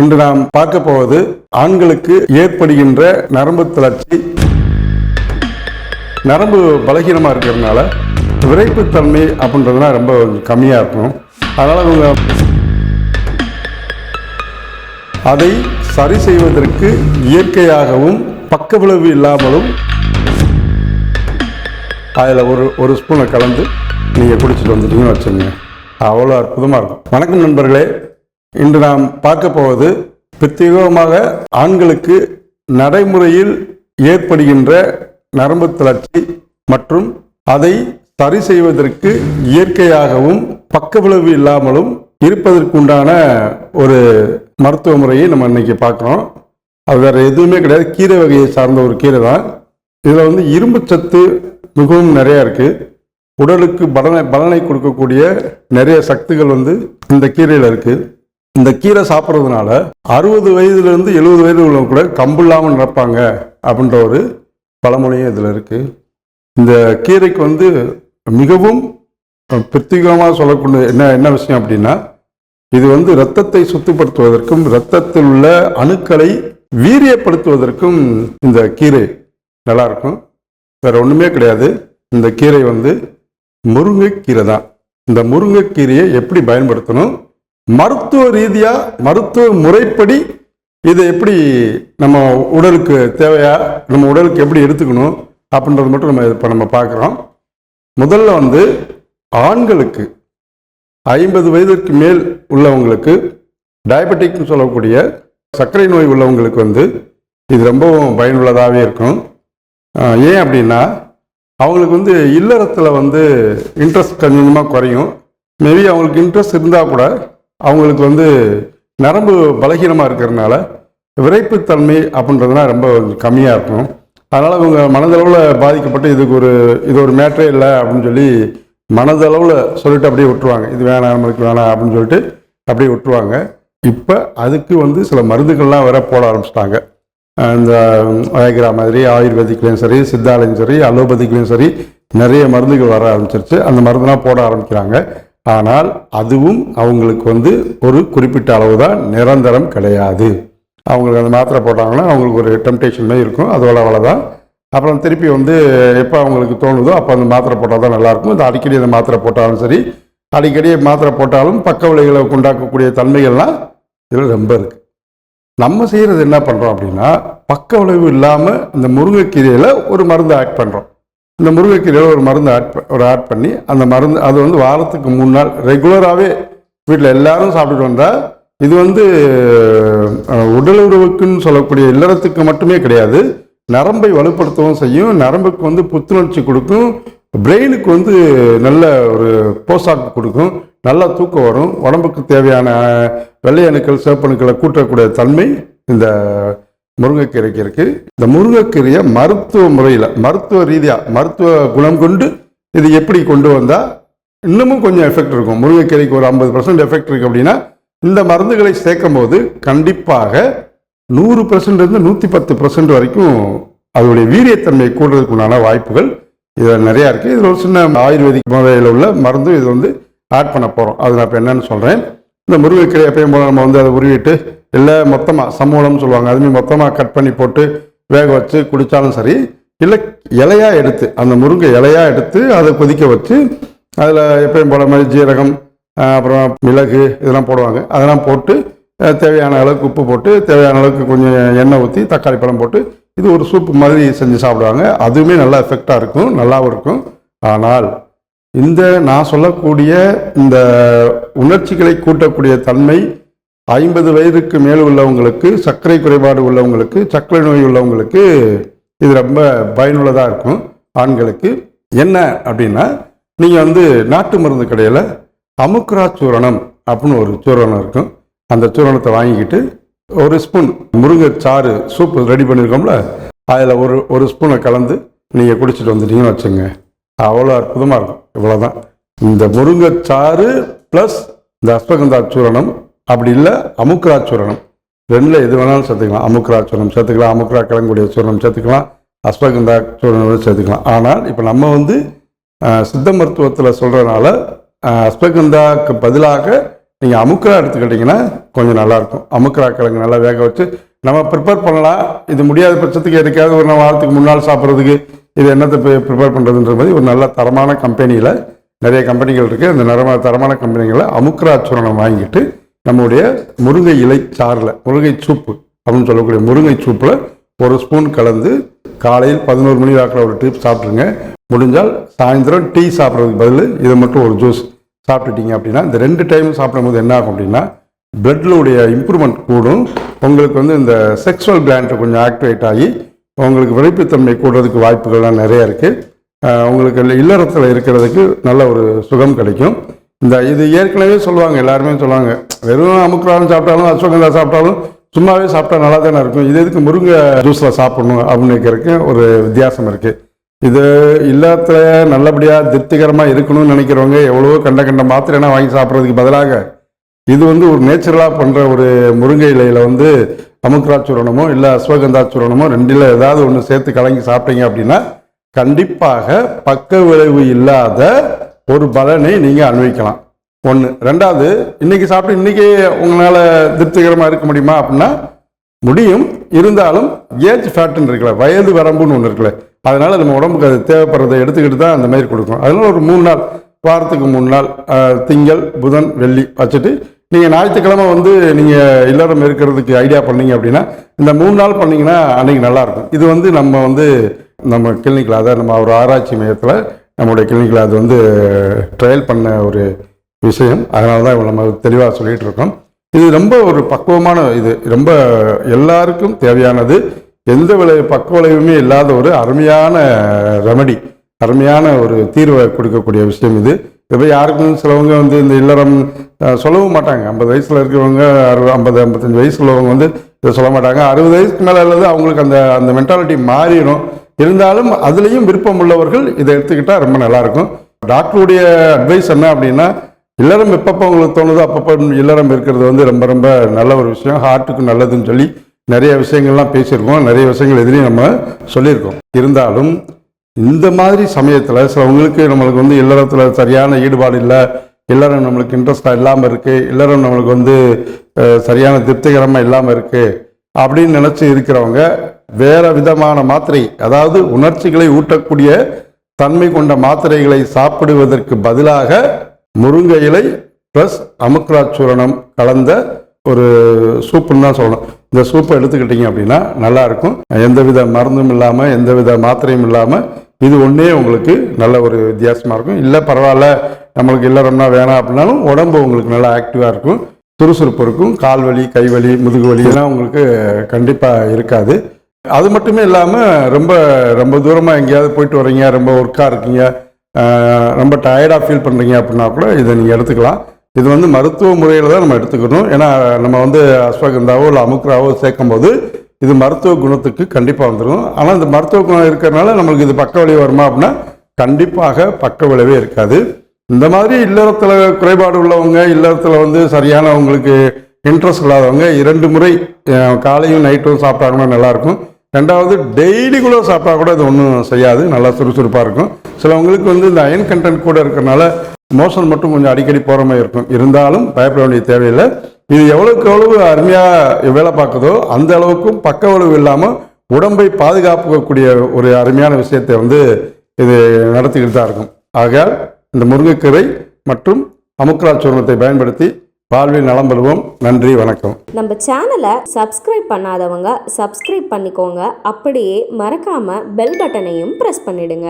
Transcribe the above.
இன்று நாம் பார்க்க போவது ஆண்களுக்கு ஏற்படுகின்ற நரம்பு தளர்ச்சி. நரம்பு பலகீனமாக இருக்கிறதுனால விரைப்புத்தன்மை அப்படின்றதுலாம் ரொம்ப கம்மியாக இருக்கும் அதனால் அவங்க அதை சரி செய்வதற்கு இயற்கையாகவும் பக்க விளைவு இல்லாமலும் அதில் ஒரு ஒரு ஸ்பூனை கலந்து நீங்கள் குடிச்சிட்டு வந்துட்டீங்கன்னு வச்சுங்க அவ்வளோ அற்புதமாக இருக்கும். வணக்கம் நண்பர்களே. இன்று நாம் பார்க்க போவது பிரத்யேகமாக ஆண்களுக்கு நடைமுறையில் ஏற்படுகின்ற நரம்பு தளர்ச்சி மற்றும் அதை சரி செய்வதற்கு இயற்கையாகவும் பக்க விளைவு இல்லாமலும் இருப்பதற்குண்டான ஒரு மருத்துவ முறையை நம்ம இன்னைக்கு பார்க்குறோம். அது வேற எதுவுமே கிடையாது. கீரை வகையை சார்ந்த ஒரு கீரை தான். இதில் வந்து இரும்பு சத்து மிகவும் நிறையா இருக்குது உடலுக்கு பலனை பலனை கொடுக்கக்கூடிய நிறைய சக்திகள் வந்து இந்த கீரையில் இருக்குது இந்த கீரை சாப்பிட்றதுனால அறுபது வயதுலேருந்து எழுபது வயது உள்ளவங்க கூட கம்பு இல்லாமல் நடப்பாங்க அப்படின்ற ஒரு பழமொழியும் இதில் இருக்குது இந்த கீரைக்கு வந்து மிகவும் பிரத்யேகமாக சொல்லக்கூடிய என்ன என்ன விஷயம் அப்படின்னா இது வந்து இரத்தத்தை சுத்தப்படுத்துவதற்கும் இரத்தத்தில் உள்ள அணுக்களை வீரியப்படுத்துவதற்கும் இந்த கீரை நல்லாயிருக்கும் வேறு ஒன்றுமே கிடையாது. இந்த கீரை வந்து முருங்கைக்கீரை தான். இந்த முருங்கைக்கீரையை எப்படி பயன்படுத்தணும்? மருத்துவ ரீதியாக மருத்துவ முறைப்படி இதை எப்படி நம்ம உடலுக்கு தேவையா நம்ம உடலுக்கு எப்படி எடுத்துக்கணும் அப்படின்றது மட்டும் நம்ம இப்போ நம்ம பார்க்குறோம். முதல்ல வந்து ஆண்களுக்கு ஐம்பது வயதிற்கு மேல் உள்ளவங்களுக்கு டயபெட்டிக்னு சொல்லக்கூடிய சர்க்கரை நோய் உள்ளவங்களுக்கு வந்து இது ரொம்பவும் பயனுள்ளதாகவே இருக்கும். ஏன் அப்படின்னா அவங்களுக்கு வந்து இல்லறத்தில் வந்து இன்ட்ரெஸ்ட் கொஞ்சமாக குறையும். மேபி அவங்களுக்கு இன்ட்ரெஸ்ட் இருந்தால் கூட அவங்களுக்கு வந்து நரம்பு பலகீனமாக இருக்கிறதுனால விரைப்புத்தன்மை அப்படின்றதுலாம் ரொம்ப கம்மியாக இருக்கும் அதனால் இவங்க மனதளவில் பாதிக்கப்பட்டு இதுக்கு ஒரு இது ஒரு மேட்ரே இல்லை அப்படின்னு சொல்லி மனதளவில் சொல்லிட்டு அப்படியே விட்டுருவாங்க. இது வேணாம் நம்மளுக்கு வேணாம் அப்படின்னு சொல்லிட்டு அப்படியே விட்டுருவாங்க. இப்போ அதுக்கு வந்து சில மருந்துகள்லாம் வேற போட ஆரம்பிச்சிட்டாங்க. இந்த வயக்ரா மாதிரி ஆயுர்வேதிக்லேயும் சரி சித்தாலையும் சரி அலோபதிக்லேயும் சரி நிறைய மருந்துகள் வர ஆரம்பிச்சிருச்சு. அந்த மருந்துலாம் போட ஆரம்பிக்கிறாங்க. ஆனால் அதுவும் அவங்களுக்கு வந்து ஒரு குறிப்பிட்ட அளவு தான் நிரந்தரம் கிடையாது. அவங்களுக்கு அந்த மாத்திரை போட்டாங்கன்னா அவங்களுக்கு ஒரு டெம்டேஷன் இருக்கும். அதோட அவ்வளோதான் அப்புறம் திருப்பி வந்து எப்போ அவங்களுக்கு தோணுதோ அப்போ அந்த மாத்திரை போட்டால் தான் நல்லாயிருக்கும் அது அடிக்கடி அந்த மாத்திரை போட்டாலும் சரி அடிக்கடி மாத்திரை போட்டாலும் பக்க விளைவுகளை உண்டாக்கக்கூடிய தன்மைகள்லாம் இதில் ரொம்ப இருக்குது நம்ம செய்கிறது என்ன பண்ணுறோம் அப்படின்னா பக்க விளைவு இல்லாமல் இந்த முருங்கைக்கீரையில் ஒரு மருந்து ஆக்ட் பண்ணுறோம் இந்த முருங்கைக்கீரையில் ஒரு மருந்து ஆட் ஒரு ஆட் பண்ணி அந்த மருந்து அது வந்து வாரத்துக்கு மூணு நாள் ரெகுலராகவே வீட்டில் எல்லாரும் சாப்பிட்டுட்டு வந்தால் இது வந்து உடல் உறவுக்குன்னு சொல்லக்கூடிய இல்லறத்துக்கு மட்டுமே கிடையாது நரம்பை வலுப்படுத்தவும் செய்யும் நரம்புக்கு வந்து புத்துணர்ச்சி கொடுக்கும் பிரெயினுக்கு வந்து நல்ல ஒரு போசாக்கு கொடுக்கும் நல்லா தூக்கம் வரும் உடம்புக்கு தேவையான வெள்ளை அணுக்கள் சிவப்பணுக்களை கூட்டக்கூடிய தன்மை இந்த முருங்கைக்கீரைக்கு இருக்கு. இந்த முருங்கைக்கீரையை மருத்துவ முறையில் மருத்துவ ரீதியாக மருத்துவ குணம் கொண்டு இது எப்படி கொண்டு வந்தால் இன்னமும் கொஞ்சம் எஃபெக்ட் இருக்கும். முருங்கைக்கீரைக்கு ஒரு ஐம்பது பர்சன்ட் எஃபெக்ட் இருக்கு அப்படின்னா இந்த மருந்துகளை சேர்க்கும் போது கண்டிப்பாக நூறு பர்சன்ட்லேருந்து நூற்றி பத்து பர்சன்ட் வரைக்கும் அதோடைய வீரியத்தன்மை கூடுறதுக்குண்டான வாய்ப்புகள் இதில் நிறையா இருக்குது இதில் ஒரு சின்ன ஆயுர்வேதிக் முறையில் உள்ள மருந்து இது வந்து ஆட் பண்ண போகிறோம் அது நான் இப்போ என்னென்னு சொல்கிறேன் இந்த முருங்கைக்கீரை எப்பயும் போல நம்ம வந்து அதை உருவிட்டு இல்லை மொத்தமாக சமூலம்னு சொல்லுவாங்க. அதுமாதிரி மொத்தமாக கட் பண்ணி போட்டு வேக வச்சு குடித்தாலும் சரி இல்லை இலையாக எடுத்து அந்த முருங்கை இலையாக எடுத்து அதை கொதிக்க வச்சு அதில் எப்பயும் போல மாதிரி ஜீரகம் அப்புறம் மிளகு இதெல்லாம் போடுவாங்க. அதெல்லாம் போட்டு தேவையான அளவுக்கு உப்பு போட்டு தேவையான அளவுக்கு கொஞ்சம் எண்ணெய் ஊற்றி தக்காளி பழம் போட்டு இது ஒரு சூப் மாதிரி செஞ்சு சாப்பிடுவாங்க. அதுவுமே நல்லா எஃபெக்டாக இருக்கும் நல்லாவும் இருக்கும். ஆனால் இந்த நான் சொல்லக்கூடிய இந்த உணர்ச்சிகளை கூட்டக்கூடிய தன்மை ஐம்பது வயதுக்கு மேல் உள்ளவங்களுக்கு சர்க்கரை குறைபாடு உள்ளவங்களுக்கு சர்க்கரை நோய் உள்ளவங்களுக்கு இது ரொம்ப பயனுள்ளதாக இருக்கும். ஆண்களுக்கு என்ன அப்படின்னா நீங்கள் வந்து நாட்டு மருந்து கடையில் அமுக்ரா சூரணம் அப்படின்னு ஒரு சூரணம் இருக்கும். அந்த சூரணத்தை வாங்கிக்கிட்டு ஒரு ஸ்பூன் முருங்கை சாறு சூப் ரெடி பண்ணியிருக்கோம்ல அதில் ஒரு ஒரு ஸ்பூனை கலந்து நீங்கள் குடிச்சிட்டு வந்துட்டீங்கன்னு வச்சுங்க. அவ்வளோ அற்புதமாக இருக்கும். இவ்வளோதான் இந்த முருங்கைச்சாறு ப்ளஸ் இந்த அஸ்வகந்தா சூரணம் அப்படி இல்லை அமுக்ராச்சுரணம். ரெண்டில் எது வேணாலும் சேர்த்துக்கலாம். அமுக்ராச்சுரணம் சேர்த்துக்கலாம் அமுக்ரா கிழங்குடைய சூரணம் சேர்த்துக்கலாம் அஸ்வகந்தா சூரணம் சேர்த்துக்கலாம். ஆனால் இப்போ நம்ம வந்து சித்த மருத்துவத்தில் சொல்கிறதுனால அஸ்வகந்தாக்கு பதிலாக நீங்கள் அமுக்கரா எடுத்துக்கிட்டிங்கன்னா கொஞ்சம் நல்லாயிருக்கும். அமுக்கரா கிழங்கு நல்லா வேக வச்சு நம்ம ப்ரிப்பேர் பண்ணலாம். இது முடியாத பட்சத்துக்கு எதுக்காவது ஒரு வாரத்துக்கு முன்னாள் சாப்பிட்றதுக்கு இது என்னத்தை ப்ரிப்பேர் பண்ணுறதுன்ற மாதிரி ஒரு நல்ல தரமான கம்பெனியில் நிறைய கம்பெனிகள் இருக்குது அந்த நிறம தரமான கம்பெனிகளில் அமுக்கரா சூரணம் வாங்கிட்டு நம்முடைய முருங்கை இலை சாறில் முருங்கை சூப்பு அப்படின்னு சொல்லக்கூடிய முருங்கை சூப்பில் ஒரு ஸ்பூன் கலந்து காலையில் பதினோரு மணி வாக்கில் ஒரு டீ சாப்பிட்ருங்க முடிஞ்சால் சாயந்தரம் டீ சாப்பிட்றதுக்கு பதில் இதை மட்டும் ஒரு ஜூஸ் சாப்பிட்டுட்டீங்க அப்படின்னா இந்த ரெண்டு டைம் சாப்பிடும்போது என்ன ஆகும் அப்படின்னா பிளட்ல இம்ப்ரூவ்மெண்ட் கூடும். உங்களுக்கு வந்து இந்த செக்ஸுவல் கிளாண்ட் கொஞ்சம் ஆக்டிவேட் ஆகி உங்களுக்கு விரைப்புத்தன்மை கூடுறதுக்கு வாய்ப்புகள்லாம் நிறைய இருக்குது உங்களுக்கு இல்லறத்தில் இருக்கிறதுக்கு நல்ல ஒரு சுகம் கிடைக்கும். இந்த இது ஏற்கனவே சொல்லுவாங்க எல்லாருமே சொல்லுவாங்க. வெறும் அமுக்குறாலும் சாப்பிட்டாலும் அஸ்வகந்தா சாப்பிட்டாலும் சும்மாவே சாப்பிட்டா நல்லா தானே இருக்கும். இது எதுக்கு முருங்கை ஜூஸில் சாப்பிடணும் அப்படின்னு ஒரு வித்தியாசம் இருக்குது இது இல்லாத நல்லபடியாக திருப்திகரமாக இருக்கணும்னு நினைக்கிறவங்க எவ்வளவோ கண்ட கண்ட மாத்திரைனா வாங்கி சாப்பிட்றதுக்கு பதிலாக இது வந்து ஒரு நேச்சுரலாக பண்ணுற ஒரு முருங்கை இலையில் வந்து அமுக்ரா சூரணமோ இல்லை அஸ்வகந்தா சூரணமோ ரெண்டில் ஏதாவது ஒன்று சேர்த்து கலங்கி சாப்பிட்டீங்க அப்படின்னா கண்டிப்பாக பக்க விளைவு இல்லாத ஒரு பலனை நீங்கள் அனுபவிக்கலாம். ஒன்று ரெண்டாவது இன்னைக்கு சாப்பிட்டு இன்னைக்கே உங்களால் திருப்திகரமாக இருக்க முடியுமா அப்படின்னா முடியும். இருந்தாலும் ஏஜ் ஃபேட்டுன்னு இருக்குல்ல வயது வரம்புன்னு ஒன்று இருக்குல்ல அதனால் நம்ம உடம்புக்கு அது தேவைப்படுறதை எடுத்துக்கிட்டு தான் அந்த மாதிரி கொடுக்கும் அதனால ஒரு மூணு நாள் வாரத்துக்கு மூணு நாள் திங்கள் புதன் வெள்ளி வச்சுட்டு நீங்கள் ஞாயிற்றுக்கிழமை வந்து நீங்கள் இல்லறம் இருக்கிறதுக்கு ஐடியா பண்ணீங்க அப்படின்னா இந்த மூணு நாள் பண்ணிங்கன்னா அன்னைக்கு நல்லாயிருக்கும் இது வந்து நம்ம வந்து நம்ம கிளினிக்கில் அதாவது நம்ம ஒரு ஆராய்ச்சி மையத்தில் நம்மளுடைய கிளினிக்கில் அது வந்து ட்ரையல் பண்ண ஒரு விஷயம். அதனால தான் இவ்வளோ நம்ம தெளிவாக சொல்லிகிட்டு இருக்கோம். இது ரொம்ப ஒரு பக்குவமான இது. ரொம்ப எல்லாருக்கும் தேவையானது. எந்த விளை பக்க விளைவுமே இல்லாத ஒரு அருமையான ரெமடி அருமையான ஒரு தீர்வை கொடுக்கக்கூடிய விஷயம் இது. இப்போ யாருக்கும் சிலவங்க வந்து இந்த இல்லறம் சொல்லவும் மாட்டாங்க. ஐம்பது வயசில் இருக்கிறவங்க அறுபது ஐம்பது ஐம்பத்தஞ்சு வயசு உள்ளவங்க வந்து இதை சொல்ல மாட்டாங்க. அறுபது வயசுக்கு மேலே அல்லது அவங்களுக்கு அந்த அந்த மென்டாலிட்டி மாறிடும். இருந்தாலும் அதுலேயும் விருப்பம் உள்ளவர்கள் இதை எடுத்துக்கிட்டால் ரொம்ப நல்லாயிருக்கும். டாக்டருடைய அட்வைஸ் என்ன அப்படின்னா இல்லறம் எப்பப்போ உங்களுக்கு தோணுதோ அப்பப்போ இல்லறம் இருக்கிறது வந்து ரொம்ப ரொம்ப நல்ல ஒரு விஷயம். ஹார்ட்டுக்கு நல்லதுன்னு சொல்லி நிறைய விஷயங்கள்லாம் பேசியிருக்கோம். நிறைய விஷயங்கள் எதிரையும் நம்ம சொல்லியிருக்கோம். இருந்தாலும் இந்த மாதிரி சமயத்தில் சிலவங்களுக்கு நம்மளுக்கு வந்து இல்லறத்தில் சரியான ஈடுபாடு இல்லை இல்லறம் நம்மளுக்கு இன்ட்ரெஸ்டாக இல்லாமல் இருக்குது இல்லறம் நம்மளுக்கு வந்து சரியான திருப்திகரமாக இல்லாமல் இருக்குது அப்படின்னு நினச்சி இருக்கிறவங்க வேற விதமான மாத்திரை அதாவது உணர்ச்சிகளை ஊட்டக்கூடிய தன்மை கொண்ட மாத்திரைகளை சாப்பிடுவதற்கு பதிலாக முருங்கை இலை ப்ளஸ் அமுக்ராச்சூரணம் கலந்த ஒரு சூப்புன்னு தான் சொல்லணும். இந்த சூப்பை எடுத்துக்கிட்டீங்க அப்படின்னா நல்லாயிருக்கும் எந்தவித மருந்தும் இல்லாமல் எந்தவித மாத்திரையும் இல்லாமல் இது ஒன்றே உங்களுக்கு நல்ல ஒரு வித்தியாசமாக இருக்கும். இல்லை பரவாயில்ல நம்மளுக்கு இல்லறம்னா வேணாம் அப்படின்னாலும் உடம்பு உங்களுக்கு நல்லா ஆக்டிவாக இருக்கும். சுறுசுறுப்பு இருக்கும். கால் வலி கை வலி முதுகு வலி எல்லாம் உங்களுக்கு கண்டிப்பாக இருக்காது. அது மட்டுமே இல்லாமல் ரொம்ப ரொம்ப தூரமாக எங்கேயாவது போயிட்டு வரீங்க ரொம்ப ஒர்க்காக இருக்கீங்க ரொம்ப டயர்டாக ஃபீல் பண்ணுறீங்க அப்படின்னா கூட இதை நீங்கள் எடுத்துக்கலாம். இது வந்து மருத்துவ முறையில் தான் நம்ம எடுத்துக்கணும். ஏன்னா நம்ம வந்து அஸ்வகந்தாவோ இல்லை அமுக்ராவோ சேர்க்கும் போது இது மருத்துவ குணத்துக்கு கண்டிப்பாக வந்துடும் ஆனால் இந்த மருத்துவ குணம் இருக்கிறனால நம்மளுக்கு இது பக்க விளைவு வருமா அப்படின்னா கண்டிப்பாக பக்க விளைவே இருக்காது. இந்த மாதிரி இல்லறத்தில் குறைபாடு உள்ளவங்க இல்லறத்தில் வந்து சரியான அவங்களுக்கு இன்ட்ரெஸ்ட் இல்லாதவங்க இரண்டு முறை காலையும் நைட்டும் சாப்பிட்டாங்கன்னா நல்லாயிருக்கும் ரெண்டாவது டெய்லி கூட சாப்பிட்டா கூட இது ஒன்றும் செய்யாது. நல்லா சுறுசுறுப்பாக இருக்கும். சிலவங்களுக்கு வந்து இந்த அயன் கண்டென்ட் கூட இருக்கிறனால மோஷன் மட்டும் கொஞ்சம் அடிக்கடி போகிற மாதிரி இருக்கும். இருந்தாலும் பயப்பட வேண்டிய தேவையில்லை. இது எவ்வளோக்கு எவ்வளவு அருமையாக வேலை பார்க்குதோ அந்த அளவுக்கும் பக்க விளைவு இல்லாமல் உடம்பை பாதுகாப்புக்கூடிய ஒரு அருமையான விஷயத்தை வந்து இது நடத்திக்கிட்டு தான் இருக்கும். ஆகையால் இந்த முருங்கைக்கீரை மற்றும் அமுக்ரா சூர்ணத்தை பயன்படுத்தி வாழ்வில் நலம் பெறுவோம். நன்றி வணக்கம். நம்ம சேனலை சப்ஸ்கிரைப் பண்ணாதவங்க சப்ஸ்கிரைப் பண்ணிக்கோங்க. அப்படியே மறக்காம பெல் பட்டனையும் ப்ரெஸ் பண்ணிடுங்க.